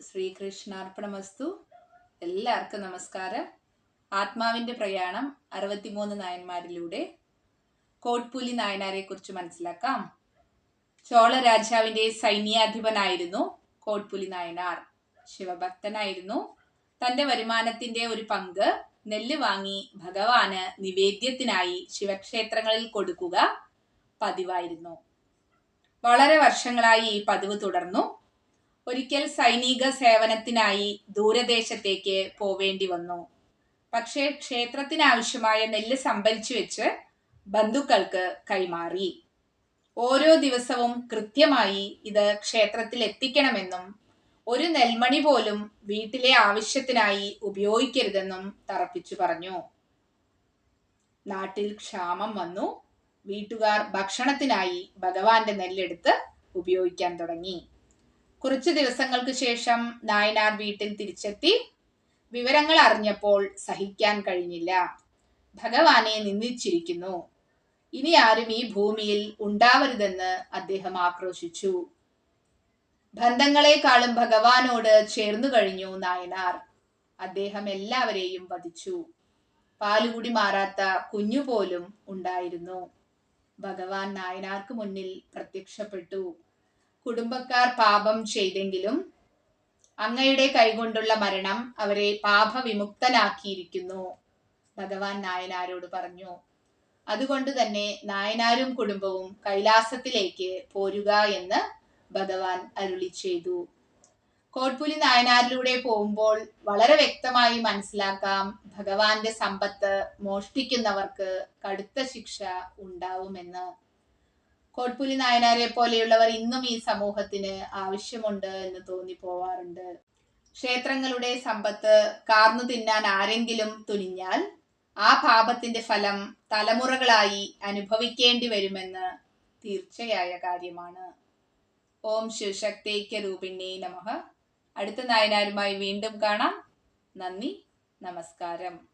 ശ്രീകൃഷ്ണാർപ്പണമസ്തു. എല്ലാവർക്കും നമസ്കാരം. ആത്മാവിന്റെ പ്രയാണം അറുപത്തിമൂന്ന് നായന്മാരിലൂടെ കോട്ട്പുലി നായനാരെ കുറിച്ച് മനസ്സിലാക്കാം. ചോള രാജാവിന്റെ സൈന്യാധിപനായിരുന്നു കോട്ട്പുലി നായനാർ. ശിവഭക്തനായിരുന്നു. തന്റെ വരുമാനത്തിന്റെ ഒരു പങ്ക് നെല്ല് വാങ്ങി ഭഗവാന് നിവേദ്യത്തിനായി ശിവക്ഷേത്രങ്ങളിൽ കൊടുക്കുക പതിവായിരുന്നു. വളരെ വർഷങ്ങളായി ഈ പതിവ് തുടർന്നു. ഒരിക്കൽ സൈനിക സേവനത്തിനായി ദൂരദേശത്തേക്ക് പോവേണ്ടി വന്നു. പക്ഷേ ക്ഷേത്രത്തിനാവശ്യമായ നെല്ല് സംഭരിച്ചു വെച്ച് ബന്ധുക്കൾക്ക് കൈമാറി. ഓരോ ദിവസവും കൃത്യമായി ഇത് ക്ഷേത്രത്തിൽ എത്തിക്കണമെന്നും ഒരു നെൽമണി പോലും വീട്ടിലെ ആവശ്യത്തിനായി ഉപയോഗിക്കരുതെന്നും തറപ്പിച്ചു പറഞ്ഞു. നാട്ടിൽ ക്ഷാമം വന്നു. വീട്ടുകാർ ഭക്ഷണത്തിനായി ഭഗവാന്റെ നെല്ലെടുത്ത് ഉപയോഗിക്കാൻ തുടങ്ങി. കുറച്ചു ദിവസങ്ങൾക്ക് ശേഷം നായനാർ വീട്ടിൽ തിരിച്ചെത്തി വിവരങ്ങൾ അറിഞ്ഞപ്പോൾ സഹിക്കാൻ കഴിഞ്ഞില്ല. ഭഗവാനെ നിന്ദിച്ചിരിക്കുന്നു. ഇനി ആരും ഈ ഭൂമിയിൽ ഉണ്ടാവരുതെന്ന് അദ്ദേഹം ആക്രോശിച്ചു. ബന്ധങ്ങളെക്കാളും ഭഗവാനോട് ചേർന്നു കഴിഞ്ഞു നായനാർ. അദ്ദേഹം എല്ലാവരെയും വധിച്ചു. പാലുകൂടി മാറാത്ത കുഞ്ഞുപോലും ഉണ്ടായിരുന്നു. ഭഗവാൻ നായനാർക്ക് മുന്നിൽ പ്രത്യക്ഷപ്പെട്ടു. കുടുംബക്കാർ പാപം ചെയ്തെങ്കിലും അങ്ങയുടെ കൈകൊണ്ടുള്ള മരണം അവരെ പാപവിമുക്തനാക്കിയിരിക്കുന്നു. ഭഗവാൻ നായനാരോട് പറഞ്ഞു അതുകൊണ്ട് തന്നെ നായനാരും കുടുംബവും കൈലാസത്തിലേക്ക് പോരുക എന്ന് ഭഗവാൻ അരുളി ചെയ്തു. കോട്ട്പുലി നായനാരിലൂടെ പോകുമ്പോൾ വളരെ വ്യക്തമായി മനസ്സിലാക്കാം ഭഗവാന്റെ സമ്പത്ത് മോഷ്ടിക്കുന്നവർക്ക് കടുത്ത ശിക്ഷ ഉണ്ടാവുമെന്ന്. കോട്ട്പുലി നായനാരെ പോലെയുള്ളവർ ഇന്നും ഈ സമൂഹത്തിന് ആവശ്യമുണ്ട് എന്ന് തോന്നി പോവാറുണ്ട്. ക്ഷേത്രങ്ങളുടെ സമ്പത്ത് കാർന്നു തിന്നാൻ ആരെങ്കിലും തുനിഞ്ഞാൽ ആ പാപത്തിന്റെ ഫലം തലമുറകളായി അനുഭവിക്കേണ്ടി വരുമെന്ന് തീർച്ചയായ കാര്യമാണ്. ഓം ശിവശക്തൈക്യ രൂപിണേ നമഹ അടുത്ത നായനാരുമായി വീണ്ടും കാണാം. നന്ദി നമസ്കാരം.